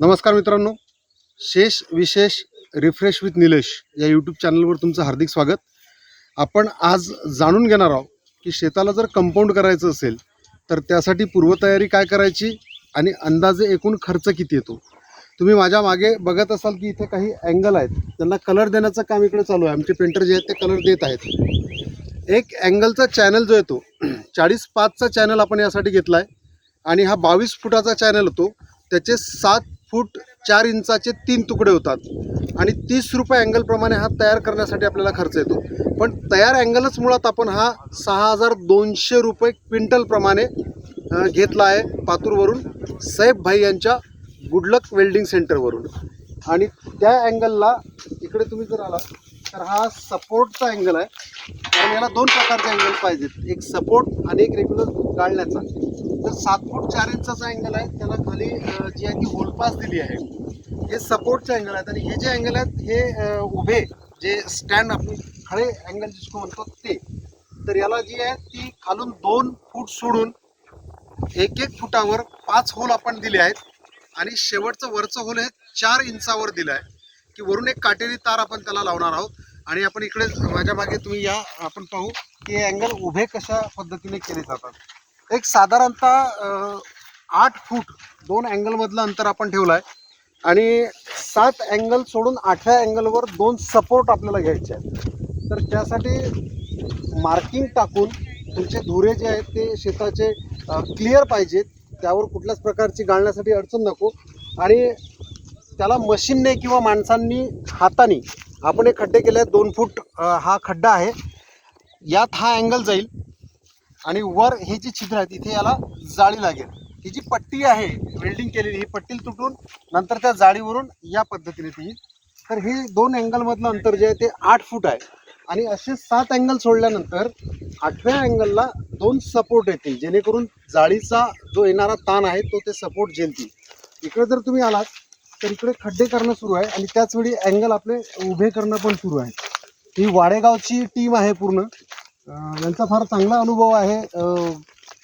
नमस्कार मित्रांनो. शेष विशेष रिफ्रेश विथ निलेश या यूट्यूब चॅनलवर तुमचं हार्दिक स्वागत. आपण आज जाणून घेणार आहोत की शेताला जर कंपाऊंड करायचं असेल तर त्यासाठी पूर्वतयारी काय करायची आणि अंदाजे एकूण खर्च किती येतो? तुम्ही माझ्या मागे बघत असाल की इथे काही अँगल आहेत. त्यांना कलर देण्याचं काम इकडे चालू आहे. आमचे पेंटर जे आहेत ते कलर देत आहेत. एक अँगलचा चॅनल जो येतो चाळीस पाचचा चॅनल आपण यासाठी घेतला आहे आणि हा बावीस फुटाचा चॅनल होतो. त्याचे सात फूट चार इंचाचे तीन तुकडे होतात. आणि तीस रुपये अँगलप्रमाणे हा तयार करण्यासाठी आपल्याला खर्च येतो. पण तयार अँगलच मुळात आपण हा सहा हजार दोनशे रुपये क्विंटलप्रमाणे घेतला आहे पातूरवरून सैफ भाई यांच्या गुडलक वेल्डिंग सेंटरवरून आणि त्या अँगलला इकडे तुम्ही जर आला तर हा सपोर्टचा अँगल आहे. कारण याला दोन प्रकारचे अँगल पाहिजेत. एक सपोर्ट आणि एक रेग्युलर गाळण्याचा. तर सात फूट चार इंचाचा अँगल आहे. त्याला खाली जी आहे ती होलपास दिली आहे. हे सपोर्टचे अँगल आहेत. आणि हे जे अँगल आहेत हे उभे जे स्टँड आपण खळे अँगल जिसको म्हणतो ते. तर याला जी आहे ती खालून दोन फूट सोडून एक एक फुटावर पाच होल आपण दिले आहेत. आणि शेवटचं वरचं होल हे चार इंचावर दिलं आहे. की वरून एक काटेरी तार आपण त्याला लावणार आहोत. आणि आपण इकडे माझ्या मागे तुम्ही या. आपण पाहू की हे अँगल उभे कशा पद्धतीने केले जातात. एक साधारणतः आठ फूट दोन अँगलमधलं अंतर आपण ठेवलं आहे आणि सात अँगल सोडून आठव्या अँगलवर दोन सपोर्ट आपल्याला घ्यायचे आहेत. तर त्यासाठी मार्किंग टाकून तुमचे धुरे जे आहेत ते शेताचे क्लिअर पाहिजेत. त्यावर कुठल्याच प्रकारची गाळण्यासाठी अडचण नको. आणि त्याला मशीनने किंवा माणसांनी हाताने आपण एक खड्डे केले आहेत दोन फूट हा खड्डा आहे. यात हा अँगल जाईल. आणि वर हे जी छिद्र आहेत इथे याला जाळी लागेल. ही जी पट्टी आहे वेल्डिंग केलेली ही पट्टी तुटून नंतर त्या जाळीवरून या पद्धतीने ती तर हे दोन अँगलमधलं अंतर जे आहे ते आठ फूट आहे. आणि असे सात अँगल सोडल्यानंतर आठव्या अँगलला दोन सपोर्ट येतील जेणेकरून जाळीचा जो येणारा ताण आहे तो ते सपोर्ट झेलतील. इकडे जर तुम्ही आलात तर इकडे खड्डे करणं सुरू आहे आणि त्याचवेळी अँगल आपले उभे करणं पण सुरू आहे. ही वाडेगावची टीम आहे पूर्ण. यांचा फार चांगला अनुभव आहे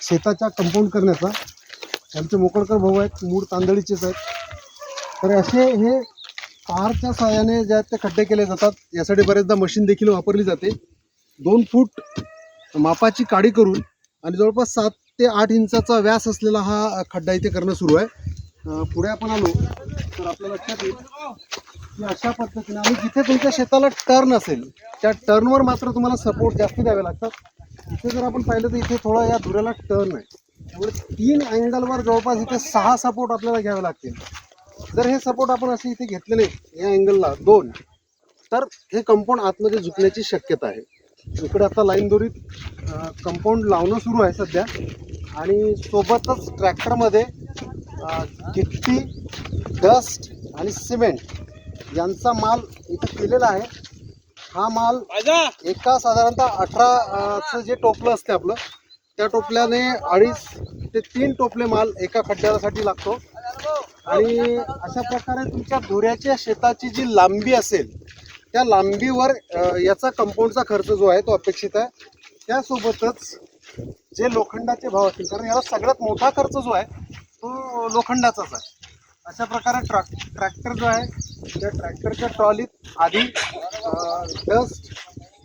शेताच्या कंपाऊंड करण्याचा. यांचे मोकळकर भाऊ आहेत मूळ तांदळीचेच आहेत. तर असे हे कारच्या सहाय्याने जे आहेत ते खड्डे केले जातात. यासाठी बरेचदा मशीन देखील वापरली जाते. दोन फूट मापाची काडी करून आणि जवळपास सात ते आठ इंचाचा व्यास असलेला हा खड्डा इथे करणं सुरू आहे. पुढे आपण आलो तर आपल्या लक्षात येईल. की अशा पद्धतीने आणि जिथे तुमच्या शेताला टर्न असेल त्या टर्नवर मात्र तुम्हाला सपोर्ट जास्त द्यावे लागतात. इथे जर आपण पाहिलं तर इथे थोडा या धुऱ्याला टर्न आहे. त्यामुळे तीन अँगलवर जवळपास इथे सहा सपोर्ट आपल्याला घ्यावे लागतील. जर हे सपोर्ट आपण असे इथे घेतलेले या अँगलला दोन तर हे कंपाऊंड आतमध्ये झुकण्याची शक्यता आहे. इकडे आता लाईन दोरीत कंपाऊंड लावणं सुरू आहे सध्या. आणि सोबतच ट्रॅक्टरमध्ये गिट्टी डस्ट आणि सिमेंट यांचा माल इथं केलेला आहे. हा माल एका साधारणतः अठराचं जे टोपलं असते आपलं त्या टोपल्याने अडीच ते तीन टोपले माल एका खड्ड्यासाठी लागतो. आणि अशा प्रकारे तुमच्या धुऱ्याच्या शेताची जी लांबी असेल त्या लांबीवर याचा कंपाऊंडचा खर्च जो आहे तो अपेक्षित आहे. त्यासोबतच जे लोखंडाचे भाव असतील कारण याला सगळ्यात मोठा खर्च जो आहे तो लोखंडाचाच आहे. अशा प्रकारे ट्रॅक ट्रॅक्टर जो आहे त्या ट्रॅक्टरच्या ट्रॉलीत आधी डस्ट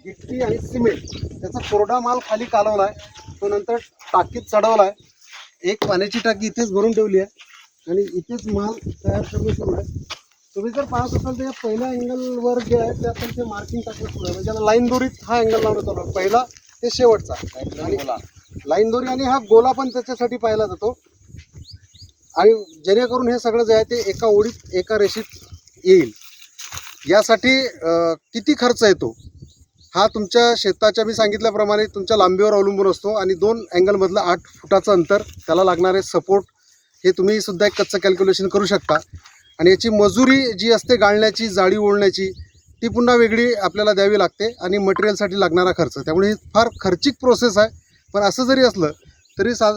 गिट्टी आणि सिमेंट त्याचा कोरडा माल खाली कालवला आहे तो नंतर टाकीत चढवला आहे एक पाण्याची टाकी इथेच भरून ठेवली आहे आणि इथेच माल तयार करणं सुरू आहे. तुम्ही जर पाहत असाल तर या पहिल्या अँगलवर जे आहे ते आपण ते मार्किंग टाकणं सुरू आहे म्हणजे लाईन दोरीत हा अँगल लावणं चालू पहिला ते शेवटचा. आणि लाईन दोरी आणि हा गोला पण त्याच्यासाठी पाहिला जातो. आणि जेणेकरून हे सगळं जे आहे ते एका ओळीत एका रेषेत येईल. यासाठी किती खर्च येतो? हा तुमच्या शेताच्या मी सांगितल्याप्रमाणे तुमच्या लांबीवर अवलंबून असतो आणि दोन अँगलमधलं आठ फुटाचं अंतर त्याला लागणारे सपोर्ट हे तुम्ही सुद्धा एक कच्चं कॅल्क्युलेशन करू शकता. आणि याची मजुरी जी असते गाळण्याची जाळी ओढण्याची ती पुन्हा वेगळी आपल्याला द्यावी लागते आणि मटेरियलसाठी लागणारा खर्च. त्यामुळे ही फार खर्चिक प्रोसेस आहे. पण असं जरी असलं तरी सा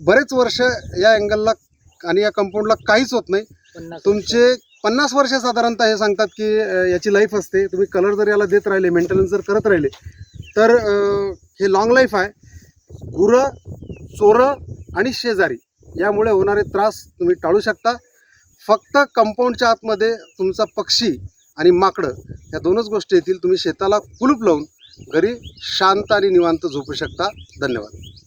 बरेच वर्ष या अँगलला आणि या कंपाऊंडला काहीच होत नाही. तुमचे पन्नास वर्ष साधारणतः हे सांगतात की याची लाईफ असते. तुम्ही कलर जर याला देत राहिले मेंटेनन्स जर करत राहिले तर हे लॉंग लाईफ आहे. गुरं चोरं आणि शेजारी यामुळे होणारे त्रास तुम्ही टाळू शकता. फक्त कंपाऊंडच्या आतमध्ये तुमचा पक्षी आणि माकडं या दोनच गोष्टी येतील. तुम्ही शेताला कुलूप लावून घरी शांत आणि निवांत झोपू शकता. धन्यवाद.